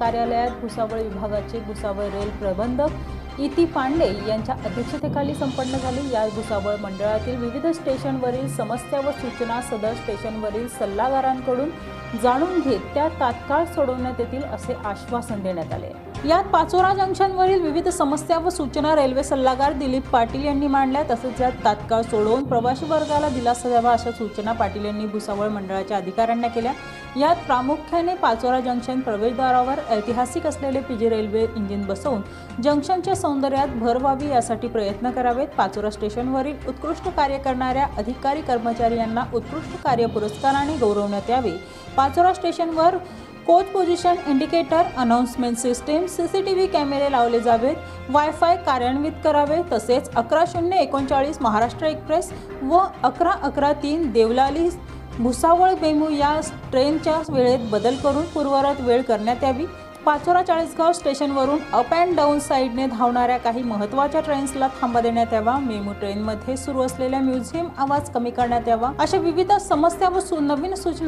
कार्यालयात भुसावळ विभागाचे भुसावळ रेल प्रबंधक इती पांडे यांच्या अध्यक्षतेखाली संपन्न झाली. या भुसावळ मंडळातील विविध स्टेशनवरील समस्या व सूचना सदर स्टेशनवरील सल्लागारांकडून जाणून घेत त्या तात्काळ सोडवण्यात येतील असे आश्वासन देण्यात आले. यात पाचोरा जंक्शनवरील विविध समस्या व सूचना रेल्वे सल्लागार दिलीप पाटील यांनी मांडल्या तसेच यात तात्काळ सोडवून प्रवासी वर्गाला दिलासा द्यावा अशा सूचना पाटील यांनी भुसावळ मंडळाच्या अधिकाऱ्यांना केल्या. यात प्रामुख्याने पाचोरा जंक्शन प्रवेशद्वारावर ऐतिहासिक असलेले पीजी रेल्वे इंजिन बसवून जंक्शनच्या सौंदर्यात भर व्हावी यासाठी प्रयत्न करावेत. पाचोरा स्टेशनवरील उत्कृष्ट कार्य करणाऱ्या अधिकारी कर्मचारी यांना उत्कृष्ट कार्य पुरस्काराने गौरवण्यात यावे. पाचोरा स्टेशनवर coach position indicator announcement system CCTV कॅमेरे लावले जावेत. वायफाय कार्यान्वित करावे तसेच अकरा शून्य एकोणचाळीस महाराष्ट्र एक्सप्रेस व अकरा अकरा तीन देवलाली भुसावळ बेमू या ट्रेनच्या वेळेत बदल करून पूर्वरत वेळ करण्यात यावी. पाचोरा चाळीसगाव स्टेशनवरून अप अँड डाऊन साईडने धावणाऱ्या काही महत्त्वाच्या ट्रेन्सला थांबा देण्यात यावा. मेमू ट्रेनमध्ये सुरू असलेल्या म्युझियम आवाज कमी करण्यात यावा. अशा विविध समस्या व सुनवीन सूचना